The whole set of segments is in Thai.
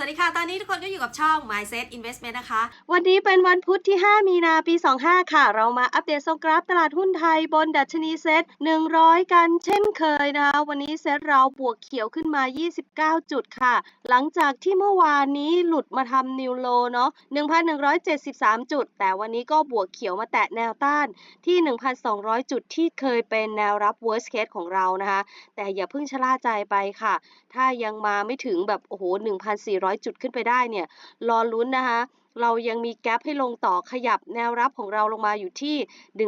สวัสดีค่ะ ตอนนี้ทุกคนก็อยู่กับช่อง Mindset Investment นะคะ วันนี้เป็นวันพุธที่ 5 มีนาปี 25 ค่ะ เรามาอัปเดตทรงกราฟตลาดหุ้นไทยบนดัชนีเซ็ต100 กันเช่นเคยนะคะ วันนี้เซ็ตเราบวกเขียวขึ้นมา 29 จุดค่ะ หลังจากที่เมื่อวานนี้หลุดมาทำนิวโลเนาะ 1,173 จุด แต่วันนี้ก็บวกเขียวมาแตะแนวต้านที่ 1,200 จุดที่เคยเป็นแนวรับ worst case ของเรานะคะ แต่อย่าเพิ่งชะล่าใจไปค่ะ ถ้ายังมาไม่ถึงแบบโอ้โห1,400จุดขึ้นไปได้เนี่ยรอลุ้นนะคะ เรายังมีแกลบให้ลงต่อขยับแนวรับของเราลงมาอยู่ที่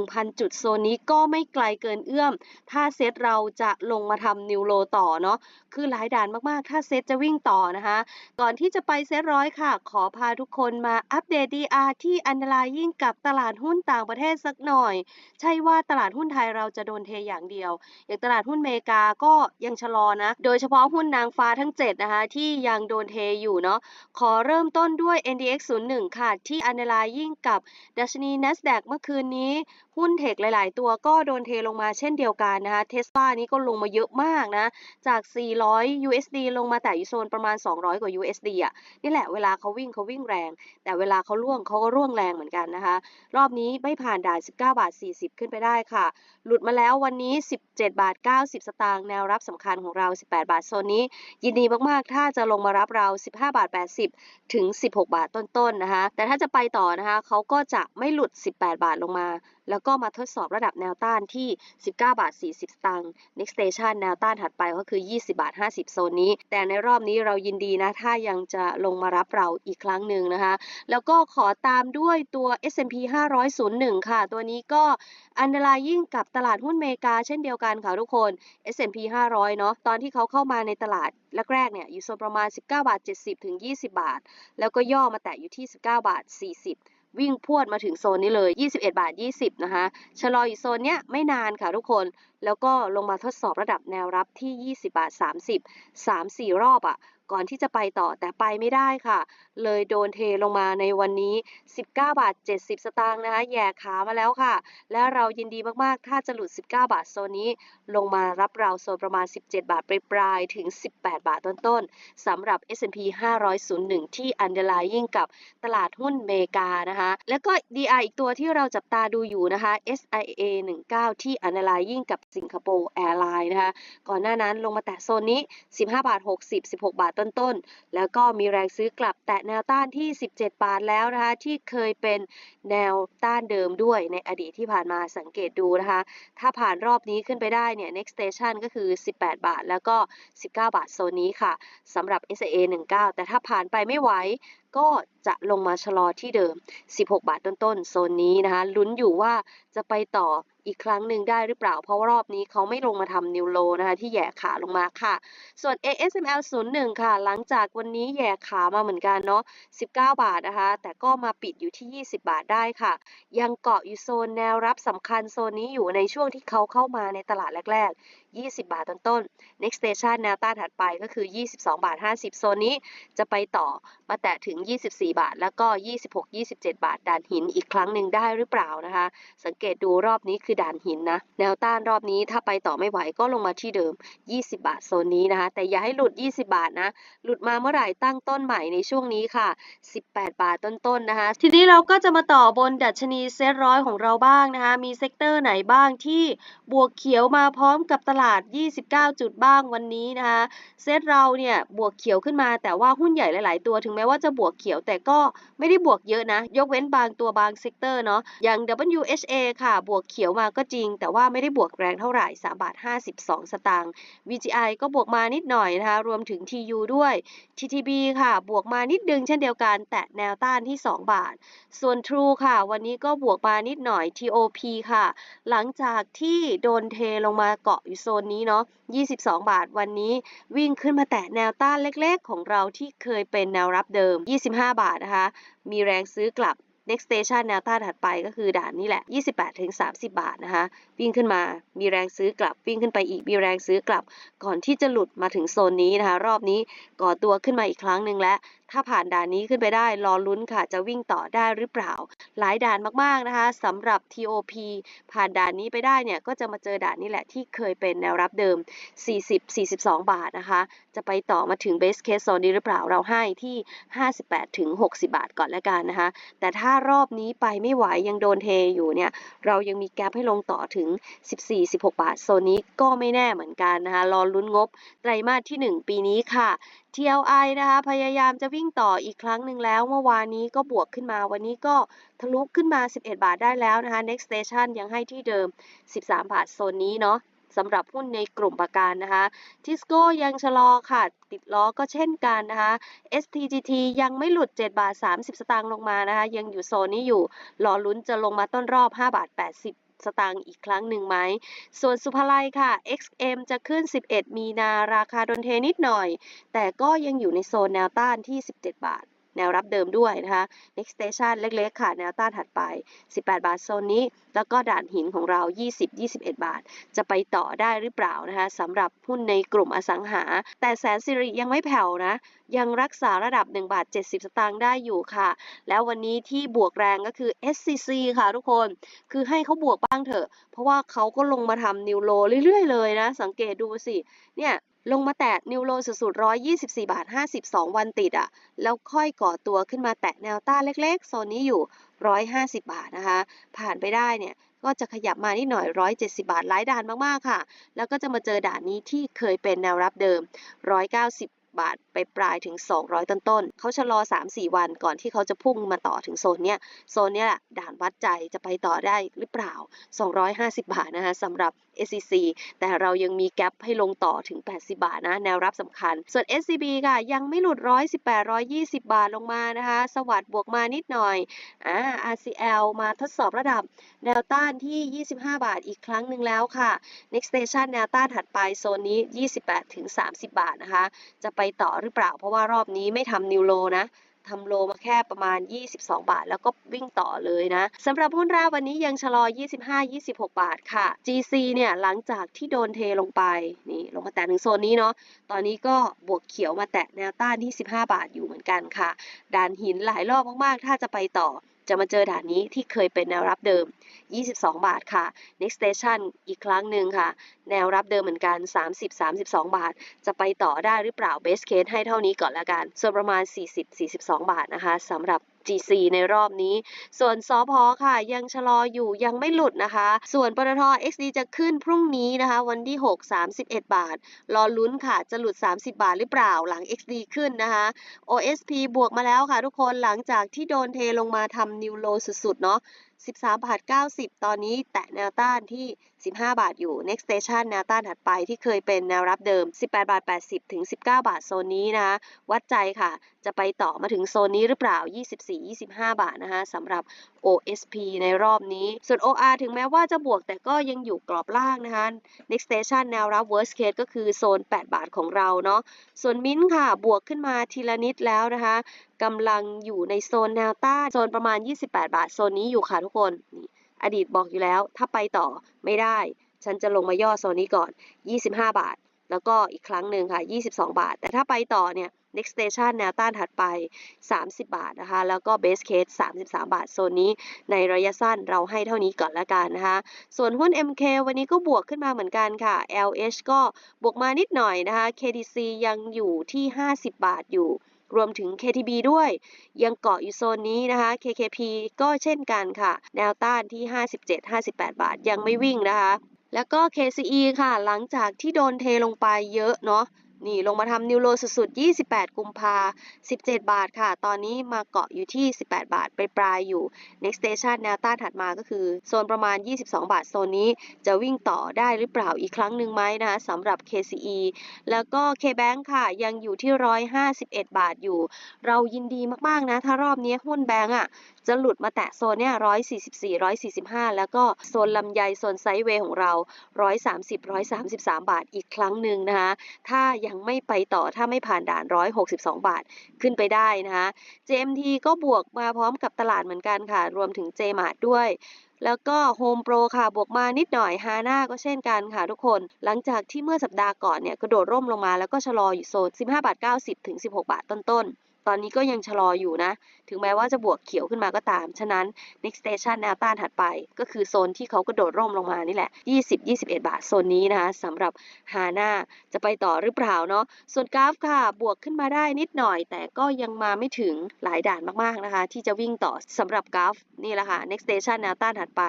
1,000 จุดโซนนี้ก็ไม่ไกลเกินเอื้อม ถ้าเซตเราจะลงมาทำนิวโลต่อเนาะ คือหลายด่านมากๆ ถ้าเซตจะวิ่งต่อนะคะ ก่อนที่จะไปเซตร้อยค่ะ ขอพาทุกคนมาอัปเดต DR ที่อันดรายยิ่งกับตลาดหุ้นต่างประเทศสักหน่อย ใช่ว่าตลาดหุ้นไทยเราจะโดนเทอย่างเดียว อย่างตลาดหุ้นเมกาก็ยังชะลอนะ โดยเฉพาะหุ้นนางฟ้าทั้ง 7 นะคะที่ยังโดนเทอยู่เนาะ ขอเริ่มต้นด้วย NDX 01ค่ะ ที่อันดรายิ่งกับ ดัชนี NASDAQ เมื่อคืนนี้ หุ้นเทคหลาย ๆ ตัวก็โดนเทลงมาเช่นเดียวกันนะคะเทสลานี้ก็ลงมาเยอะมากนะ จาก 400 USD ลงมาแต่อยู่โซนประมาณ 200 กว่า USD อะ นี่แหละเวลาเขาวิ่งเขาวิ่งแรง แต่เวลาเขาล่วงเขาก็ร่วงแรงเหมือนกันนะคะ รอบนี้ไม่ผ่านด่าน 19 บาท 40 ขึ้นไปได้ค่ะ หลุดมาแล้ววันนี้ 17 บาท 90 สตางค์แนวรับสำคัญของเรา 18 บาทโซนนี้ ยินดีมาก ๆ ถ้าจะลงมารับเรา 15 บาท 80 ถึง 16 บาทต้น ๆ นะคะแต่ถ้าจะไปต่อนะคะเขาก็จะไม่หลุด 18 บาทลงมา แล้วก็มาทดสอบระดับแนวต้านที่ 19 บาท 40 สตางค์ next station แนวต้านถัดไปก็คือ 20 บาท 50 โซนนี้ แต่ในรอบนี้เรายินดีนะ ถ้ายังจะลงมารับเราอีกครั้งหนึ่งนะคะ แล้วก็ขอตามด้วยตัว S&P 500 01 ค่ะ ตัวนี้ก็อันดรายยิ่งกับตลาดหุ้นเมกา เช่นเดียวกันค่ะทุกคน S&P 500 เนาะตอนที่เขาเข้ามาในตลาดแรกๆเนี่ยอยู่โซนประมาณ 19 บาท 70 ถึง 20 บาท แล้วก็ย่อมาแตะอยู่ที่ 19 บาท 40 วิ่งพวดมาถึงโซนนี้เลย 21 บาท 20 นะคะ ชะลออยู่โซนเนี้ยไม่นานค่ะทุกคน แล้วก็ลงมาทดสอบระดับแนวรับที่ 20 บาท 30 3-4 รอบอะ่ะ ก่อนที่จะไปต่อแต่ไปไม่ได้ค่ะ เลยโดนเทลงมาในวันนี้ 19 บาท 70 สตางค์นะคะแย่ขามาแล้วค่ะ และเรายินดีมากๆ ถ้าจะหลุด 19 บาทโซนนี้ ลงมารับเราโซนประมาณ 17 บาทปลายๆถึง 18 บาทต้นๆสำหรับ S&P 500 01ที่ underlying กับตลาดหุ้นเมกานะคะแล้วก็ DI อีกตัวที่เราจับตาดูอยู่นะคะ SIA 19 ที่ underlying กับสิงคโปร์แอร์ไลน์นะคะก่อนหน้านั้นลงมาแตะโซนนี้ 15 บาท 60 16 บาทต้นๆ แล้วก็มีแรงซื้อกลับแตะแนวต้านที่ 17 บาทแล้วนะคะที่เคยเป็นแนวต้านเดิมด้วยในอดีตที่ผ่านมาสังเกตดูนะคะ ถ้าผ่านรอบนี้ขึ้นไปได้เนี่ย next station ก็คือ 18 บาท แล้วก็ 19 บาทโซนนี้ค่ะสำหรับ SA19 แต่ถ้าผ่านไปไม่ไหว ก็จะลงมาชะลอที่เดิม 16 บาทต้นๆ โซนนี้นะคะลุ้นอยู่ว่าจะไปต่ออีกครั้งหนึ่งได้หรือเปล่า เพราะว่ารอบนี้เขาไม่ลงมาทำนิวโลนะคะที่แย่ขาลงมาค่ะ ส่วน ASML 01 ค่ะ หลังจากวันนี้แย่ขามาเหมือนกันเนาะ 19 บาทนะคะ แต่ก็มาปิดอยู่ที่ 20 บาทได้ค่ะ ยังเกาะอยู่โซนแนวรับสำคัญโซนนี้อยู่ในช่วงที่เขาเข้ามาในตลาดแรกๆ20 บาทต้นๆ next station แนวต้านถัดไปก็คือ 22 บาท 50 โซนนี้จะไปต่อมาแตะถึง 24 บาท แล้วก็ 26 27 บาท ด่านหินอีกครั้งหนึ่งได้หรือเปล่านะคะ สังเกตดูรอบนี้คือด่านหินนะ แนวต้านรอบนี้ถ้าไปต่อไม่ไหวก็ลงมาที่เดิม 20 บาทโซนนี้นะคะ แต่อย่าให้หลุด 20 บาทนะ หลุดมาเมื่อไหร่ตั้งต้นใหม่ในช่วงนี้ค่ะ 18 บาทต้นๆนะคะ ทีนี้เราก็จะมาต่อบนดัชนีเซ็ตร้อยของเราบ้างนะคะ มีเซกเตอร์ไหนบ้างที่บวกเขียวมาพร้อมกับตลาด29 จุดบ้างวันนี้นะคะเซตเราเนี่ยบวกเขียวขึ้นมา แต่ว่าหุ้นใหญ่หลาย ๆ ตัวถึงแม้ว่าจะบวกเขียวแต่ก็ไม่ได้บวกเยอะนะ ยกเว้นบางตัวบางเซกเตอร์เนาะอย่าง WHA ค่ะ บวกเขียวมาก็จริง แต่ว่าไม่ได้บวกแรงเท่าไหร่3บาท52 สตางค์ VGI ก็บวกมานิดหน่อยนะคะรวมถึง TU ด้วย TTB ค่ะ บวกมานิดนึงเช่นเดียวกัน แตะแนวต้านที่ 2 บาท ส่วน True ค่ะ วันนี้ก็บวกมานิดหน่อย TOP ค่ะ หลังจากที่โดนเทลงมาเกาะอยู่โซนนี้เนาะ 22 บาทวันนี้วิ่งขึ้นมาแตะแนวต้านเล็กๆ ของเราที่เคยเป็นแนวรับเดิม 25 บาทนะคะ มีแรงซื้อกลับ next station แนวต้านถัดไปก็คือด่านนี้แหละ 28ถึง30 บาทนะคะ วิ่งขึ้นมา มีแรงซื้อกลับ วิ่งขึ้นไปอีก มีแรงซื้อกลับ ก่อนที่จะหลุดมาถึงโซนนี้นะคะ รอบนี้ก่อตัวขึ้นมาอีกครั้งหนึ่งแล้ว ถ้าผ่านด่านนี้ขึ้นไปได้รอลุ้นค่ะ จะวิ่งต่อได้หรือเปล่า หลายด่านมากๆนะคะสำหรับ TOP ผ่านด่านนี้ไปได้เนี่ย ก็จะมาเจอด่านนี้แหละที่เคยเป็นแนวรับเดิม 40-42 บาทนะคะ จะไปต่อมาถึง base case โซนนี้หรือเปล่าเราให้ที่ 58ถึง60 บาทก่อนแล้วกันนะคะ แต่ถ้ารอบนี้ไปไม่ไหวยังโดนเทอยู่เนี่ย เรายังมีแกลบให้ลงต่อถึง 14-16 บาทโซนนี้ก็ไม่แน่เหมือนกันนะคะรอลุ้นงบไตรมาสที่ 1 ปีนี้ค่ะ TLI นะคะพยายามจะวิ่งต่ออีกครั้งหนึ่งแล้วเมื่อวานนี้ก็บวกขึ้นมา วันนี้ก็ทะลุขึ้นมา 11 บาทได้แล้วนะคะ Next Station ยังให้ที่เดิม 13 บาทโซนนี้เนาะสำหรับหุ้นในกลุ่มประกันนะคะ ทิสโก้ยังชะลอค่ะ ติดล้อก็เช่นกันนะคะ STGT ยังไม่หลุด 7 บาท 30 สตางค์ลงมานะคะ ยังอยู่โซนนี้อยู่ รอลุ้นจะลงมาต้นรอบ 5 บาท 80 สตางค์อีกครั้งหนึ่งไหม ส่วนสุภาลัยค่ะ XM จะขึ้น 11 มีนาราคาดนเทนิดหน่อย แต่ก็ยังอยู่ในโซนแนวต้านที่ 17 บาท แนวรับเดิมด้วยนะคะ next station เล็กๆค่ะ แนวต้านถัดไป 18 บาทโซนนี้ แล้วก็ด่านหินของเรา 20-21 บาท จะไปต่อได้หรือเปล่านะคะสำหรับหุ้นในกลุ่มอสังหา แต่แสนสิริยังไม่แผ่วนะ ยังรักษาระดับ 1 บาท 70 สตางค์ได้อยู่ค่ะ แล้ววันนี้ที่บวกแรงก็คือ SCC ค่ะทุกคน คือให้เขาบวกบ้างเถอะ เพราะว่าเขาก็ลงมาทำนิวโลเรื่อยๆเลยนะ สังเกตดูสิ เนี่ย ลงมาแตะนิวโลสุดๆ124 บาท 52 วันติดอะ่ะ แล้วค่อยก่อตัวขึ้นมาแตะแนวต้านเล็กๆ โซนนี้อยู่ 150 บาทนะคะ ผ่านไปได้เนี่ย ก็จะขยับมานิดหน่อย 170 บาทหลายด่านมาก ๆ ค่ะ แล้วก็จะมาเจอด่านนี้ที่เคยเป็นแนวรับเดิม 190 บาทไปปลายถึง 200 ต้นๆเขาชะลอ 3-4 วันก่อนที่เขาจะพุ่งมาต่อถึงโซนเนี้ย โซนเนี้ยแหละด่านวัดใจจะไปต่อได้หรือเปล่า 250 บาทนะคะสำหรับ SCC แต่เรายังมีแกลบให้ลงต่อถึง 80 บาทนะ แนวรับสำคัญ ส่วน SCB ค่ะ ยังไม่หลุด 118 120 บาทลงมานะคะ สวัสดบวกมานิดหน่อยอ่า RCL มาทดสอบระดับแนวต้านที่ 25 บาทอีกครั้งหนึ่งแล้วค่ะ Next Station แนวต้านถัดไปโซนนี้ 28ถึง30 บาทนะคะ จะไปต่อหรือเปล่าเพราะว่ารอบนี้ไม่ทำนิวโลนะ ทำโลมาแค่ประมาณ 22 บาท แล้วก็วิ่งต่อเลยนะสำหรับหุ้นราวันนี้ยังชะลอ 25-26 บาทค่ะ GC เนี่ยหลังจากที่โดนเทลงไปนี่ลงมาแตะถึงโซนนี้เนาะตอนนี้ก็บวกเขียวมาแตะแนวต้านที่ 15 บาทอยู่เหมือนกันค่ะด่านหินหลายรอบมากๆ ถ้าจะไปต่อ จะมาเจอด่านนี้ที่เคยเป็นแนวรับเดิม 22 บาทค่ะ next station อีกครั้งหนึ่งค่ะ แนวรับเดิมเหมือนกัน 30-32 บาท จะไปต่อได้หรือเปล่า base case ให้เท่านี้ก่อนละกัน ส่วนประมาณ 40-42 บาทนะคะสำหรับ GC ในรอบนี้ ส่วนสอพอค่ะ ยังชะลออยู่ยังไม่หลุดนะคะ ส่วนปตท XD จะขึ้นพรุ่งนี้นะคะ วันที่ 6 31 บาท รอลุ้นค่ะ จะหลุด 30 บาทหรือเปล่าหลัง XD ขึ้นนะคะ OSP บวกมาแล้วค่ะทุกคนหลังจากที่โดนเทลงมาทำนิวโลสุดๆ เนาะ 13บาท90 ตอนนี้แตะแนวต้านที่ 15 บาทอยู่ next station แนวต้านถัดไปที่เคยเป็นแนวรับเดิม 18บาท80 ถึง 19 บาทโซนนี้นะคะ วัดใจค่ะ จะไปต่อมาถึงโซนนี้หรือเปล่า 24-25 บาทนะคะสำหรับ OSP ในรอบนี้ ส่วน OR ถึงแม้ว่าจะบวกแต่ก็ยังอยู่กรอบล่างนะคะ next station แนวรับ worst case ก็คือโซน 8 บาทของเราเนาะ ส่วนมิ้นท์ค่ะ บวกขึ้นมาทีละนิดแล้วนะคะ กำลังอยู่ในโซนแนวต้านโซนประมาณ 28 บาท โซนนี้อยู่ค่ะทุกคนนี่อดีตบอกอยู่แล้ว ถ้าไปต่อไม่ได้ ฉันจะลงมาย่อโซนนี้ก่อน 25 บาท แล้วก็อีกครั้งหนึ่งค่ะ 22 บาท แต่ถ้าไปต่อเนี่ย next station แนวต้านถัดไป 30 บาทนะคะ แล้วก็ base case 33 บาท โซนนี้ในระยะสั้นเราให้เท่านี้ก่อนละกันนะคะ ส่วนหุ้น MK วันนี้ก็บวกขึ้นมาเหมือนกันค่ะ LH ก็บวกมานิดหน่อยนะคะ KDC ยังอยู่ที่ 50 บาทอยู่ รวมถึง KTB ด้วย ยังเกาะอยู่โซนนี้นะคะ KKP ก็เช่นกันค่ะ แนวต้านที่ 57-58 บาทยังไม่วิ่งนะคะ แล้วก็ KCE ค่ะ หลังจากที่โดนเทลงไปเยอะเนาะ นี่ลงมาทำนิวโรสุดๆ 28 กุมภา17 บาทค่ะ ตอนนี้มาเกาะอยู่ที่ 18 บาทไปปลายอยู่ next station แนวต้านถัดมาก็คือ โซนประมาณ 22 บาท โซนนี้จะวิ่งต่อได้หรือเปล่าอีกครั้งหนึ่งไหมนะคะสำหรับ KCE แล้วก็ KBank ค่ะ ยังอยู่ที่ 151 บาทอยู่ เรายินดีมากๆนะ ถ้ารอบนี้หุ้นแบงก์อะจะหลุดมาแตะโซนเนี่ย144 145 แล้วก็โซนลำไยโซนไซด์เวย์ของเรา 130 133 บาทอีกครั้งหนึ่งนะคะถ้าอยยังไม่ไปต่อถ้าไม่ผ่านด่าน 162 บาทขึ้นไปได้นะคะ JMT ก็บวกมาพร้อมกับตลาดเหมือนกันค่ะ รวมถึง JMart ด้วยแล้วก็ Home Pro ค่ะ บวกมานิดหน่อย HANA ก็เช่นกันค่ะทุกคน หลังจากที่เมื่อสัปดาห์ก่อนเนี่ยกระโดดร่มลงมาแล้วก็ชะลออยู่โซน 15 บาท 90 ถึง 16 บาทต้นๆ ตอนนี้ก็ยังชะลออยู่นะ ถึงแม้ว่าจะบวกเขียวขึ้นมาก็ตาม ฉะนั้น next station แนวต้านถัดไป ก็คือโซนที่เขากระโดดร่มลงมานี่แหละ 20-21 บาทโซนนี้นะคะสำหรับฮาน่าจะไปต่อหรือเปล่าเนาะ ส่วนกราฟค่ะ บวกขึ้นมาได้นิดหน่อย แต่ก็ยังมาไม่ถึงหลายด่านมากๆนะคะ ที่จะวิ่งต่อสำหรับกราฟนี่แหละค่ะ next station แนวต้านถัดไป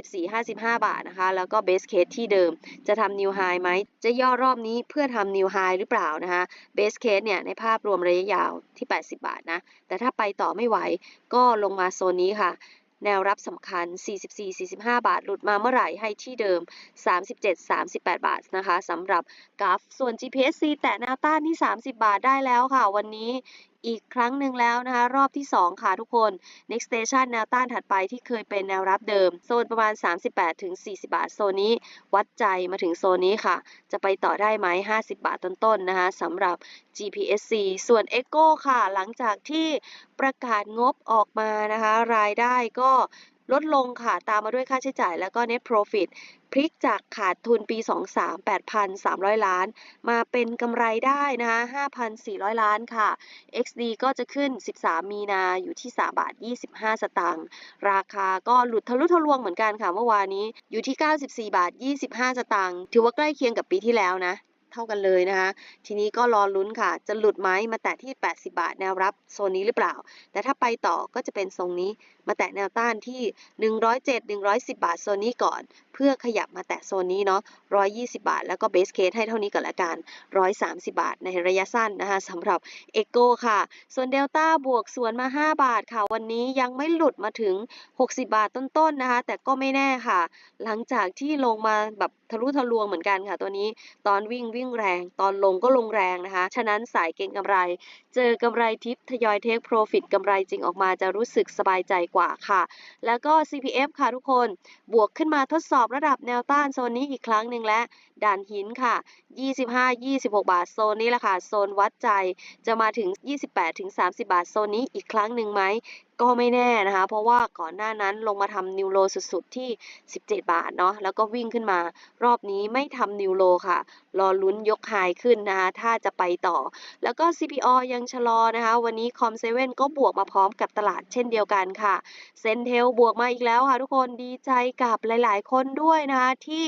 54-55 บาทนะคะ แล้วก็ base case ที่เดิม จะทำ new high ไหม จะย่อรอบนี้เพื่อทำ new high หรือเปล่านะคะ base case เนี่ยในภาพรวมระยะยาวที่ 80 บาทนะ แต่ถ้าไปต่อไม่ไหว ก็ลงมาโซนนี้ค่ะ แนวรับสำคัญ 44-45 บาท หลุดมาเมื่อไหร่ให้ที่เดิม 37-38 บาทนะคะสำหรับกราฟส่วน GPSC แตะแนวต้านที่ 30 บาทได้แล้วค่ะ วันนี้ อีกครั้งหนึ่งแล้วนะคะ รอบที่ 2 ค่ะทุกคน next station แนวต้านถัดไปที่เคยเป็นแนวรับเดิม โซนประมาณ 38-40 บาท โซนนี้ วัดใจมาถึงโซนนี้ค่ะ จะไปต่อได้ไหม 50 บาทต้นๆนะคะสำหรับ GPSC ส่วน Echo ค่ะ หลังจากที่ประกาศงบออกมานะคะ รายได้ก็ ลดลงค่ะ ตามมาด้วยค่าใช้จ่ายแล้วก็ net profit พลิกจากขาดทุนปี 23 8,300 ล้าน มาเป็นกำไรได้นะคะ5,400 ล้านค่ะ XD ก็จะขึ้น 13 มีนาอยู่ที่ 3 บาท 25 สตางค์ ราคาก็หลุดทะลุทะลวงเหมือนกันค่ะเมื่อวานนี้ อยู่ที่ 94 บาท 25 สตางค์ ถือว่าใกล้เคียงกับปีที่แล้วนะ เท่ากันเลยนะคะ ทีนี้ก็รอลุ้นค่ะ จะหลุดไหมมาแตะที่ 80 บาทแนวรับโซนนี้หรือเปล่า แต่ถ้าไปต่อก็จะเป็นทรงนี้มาแตะแนวต้านที่ 107 110 บาทโซนนี้ก่อน เพื่อขยับมาแตะโซนนี้เนาะ120 บาท แล้วก็เบสเคสให้เท่านี้ก่อนละกัน 130 บาทในระยะสั้นนะคะสำหรับเอโก้ค่ะ ส่วนเดลต้าบวกส่วนมา 5 บาทค่ะ วันนี้ยังไม่หลุดมาถึง 60 บาทต้นๆนะคะ แต่ก็ไม่แน่ค่ะ หลังจากที่ลงมาแบบทะลุทะลวงเหมือนกันค่ะ ตัวนี้ตอนวิ่งวิ่งิ่งแรง ตอนลงก็ลงแรงนะคะ ฉะนั้นสายเก็งกำไร เจอกำไรทิปทยอยเทคโปรฟิตกำไรจริงออกมาจะรู้สึกสบายใจกว่าค่ะ แล้วก็ CPF ค่ะทุกคน บวกขึ้นมาทดสอบระดับแนวต้านโซนนี้อีกครั้งหนึ่งและด่านหินค่ะ 25-26 บาทโซนนี้แหละค่ะ โซนวัดใจ จะมาถึง 28-30 บาทโซนนี้อีกครั้งหนึ่งไหม ก็ไม่แน่นะคะ เพราะว่าก่อนหน้านั้นลงมาทำนิวโลสุดๆที่ 17 บาทเนาะแล้วก็วิ่งขึ้นมารอบนี้ไม่ทำนิวโลค่ะ รอลุ้นยกไฮขึ้นนะคะ ถ้าจะไปต่อ แล้วก็ CPO ยังชะลอนะคะ วันนี้คอมเซเว่นก็บวกมาพร้อมกับตลาดเช่นเดียวกันค่ะเซนเทลบวกมาอีกแล้วค่ะทุกคนดีใจกับหลายๆ คนด้วยนะคะที่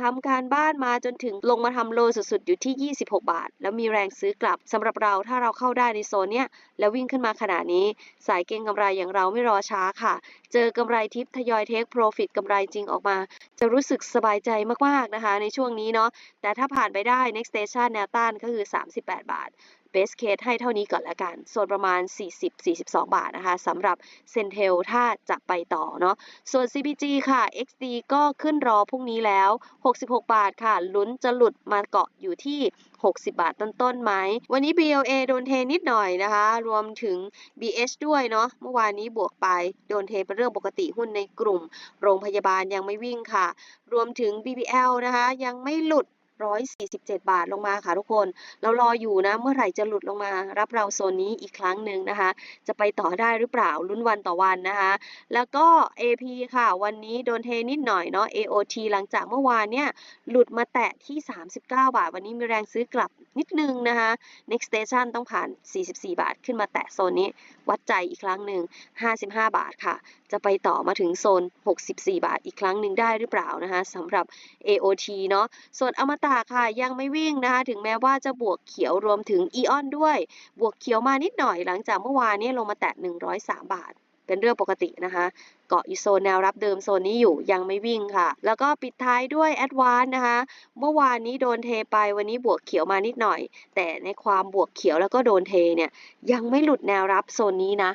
ทำการบ้านมาจนถึงลงมาทำโลสุดๆ อยู่ที่ 26 บาท แล้วมีแรงซื้อกลับสำหรับเราถ้าเราเข้าได้ในโซนเนี้ยแล้ววิ่งขึ้นมาขนาดนี้ สายเก็งกำไรอย่างเราไม่รอช้าค่ะ เจอกำไรทิปทยอยเทคโปรฟิตกำไรจริงออกมา จะรู้สึกสบายใจมาก ๆ นะคะ ในช่วงนี้เนาะแต่ถ้าผ่านไปได้ next station แนวต้านก็คือ 38 บาท base case ให้เท่านี้ก่อนละกัน ส่วนประมาณ 40-42 บาทนะคะสำหรับ Centel ถ้าจะไปต่อเนาะส่วน CPG ค่ะ XD ก็ขึ้นรอพรุ่งนี้แล้ว 66 บาทค่ะ ลุ้นจะหลุดมาเกาะอยู่ที่ 60 บาทต้นๆไหม วันนี้ BLA โดนเทนิดหน่อยนะคะ รวมถึง BH ด้วยเนาะเมื่อวานนี้บวกไป โดนเทเป็นเรื่องปกติหุ้นในกลุ่ม โรงพยาบาลยังไม่วิ่งค่ะ รวมถึง BBL นะคะ ยังไม่หลุด 147 บาทลงมาค่ะทุกคน เรารออยู่นะ เมื่อไหร่จะหลุดลงมา รับเราโซนนี้อีกครั้งหนึ่งนะคะ จะไปต่อได้หรือเปล่าลุ้นวันต่อวันนะคะ แล้วก็ AP ค่ะ วันนี้โดนเทนิดหน่อยเนาะ AOT หลังจากเมื่อวานเนี่ย หลุดมาแตะที่ 39 บาท วันนี้มีแรงซื้อกลับนิดนึงนะคะ next station ต้องผ่าน 44 บาท ขึ้นมาแตะโซนนี้ วัดใจอีกครั้งหนึ่ง 55 บาทค่ะ จะไปต่อมาถึงโซน 64 บาทอีกครั้งหนึ่งได้หรือเปล่านะคะสำหรับ AOT เนาะ ส่วนอมตะค่ะยังไม่วิ่งนะคะ ถึงแม้ว่าจะบวกเขียวรวมถึงอีออนด้วย บวกเขียวมานิดหน่อยหลังจากเมื่อวานนี้ลงมาแตะ 103 บาทเป็นเรื่องปกตินะคะ เกาะอยู่โซนแนวรับเดิมโซนนี้อยู่ยังไม่วิ่งค่ะ แล้วก็ปิดท้ายด้วย a d v a n c e นะคะ เมื่อวานนี้โดนเทไปวันนี้บวกเขียวมานิดหน่อย แต่ในความบวกเขียวแล้วก็โดนเทเนี่ยยังไม่หลุดแนวรับโซนนี้นะ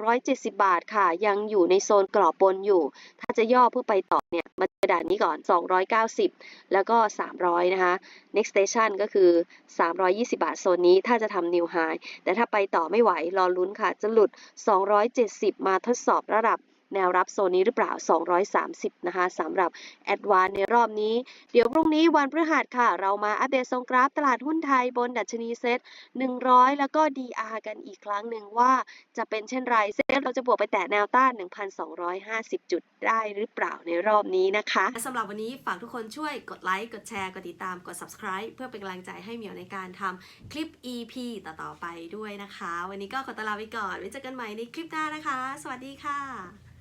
270 บาทค่ะ ยังอยู่ในโซนกรอบบนอยู่ ถ้าจะย่อเพื่อไปต่อเนี่ยมาเจอด่านนี้ก่อน 290 แล้วก็ 300 นะคะ next station ก็คือ 320 บาทโซนนี้ถ้าจะทำ new high แต่ถ้าไปต่อไม่ไหวรอลุ้นค่ะ จะหลุด 270 มาทดสอบระดับ แนวรับโซนนี้หรือเปล่า 230 นะคะสำหรับแอดวานในรอบนี้ เดี๋ยวพรุ่งนี้วันพฤหัสค่ะ เรามาอัปเดตทรงกราฟตลาดหุ้นไทยบนดัชนีเซ็ต100 แล้วก็ DR กันอีกครั้งหนึ่งว่าจะเป็นเช่นไรเซ็ตเราจะบวกไปแตะแนวต้าน 1,250 จุดได้หรือเปล่าในรอบนี้นะคะสำหรับวันนี้ฝากทุกคนช่วยกดไลค์ กดแชร์ กดติดตาม กด subscribe เพื่อเป็นกำลังใจให้เหมียวในการทำคลิป EP ต่อๆไปด้วยนะคะ วันนี้ก็ขอตลาไปก่อนไว้เจอกันใหม่ในคลิปหน้านะคะ สวัสดีค่ะ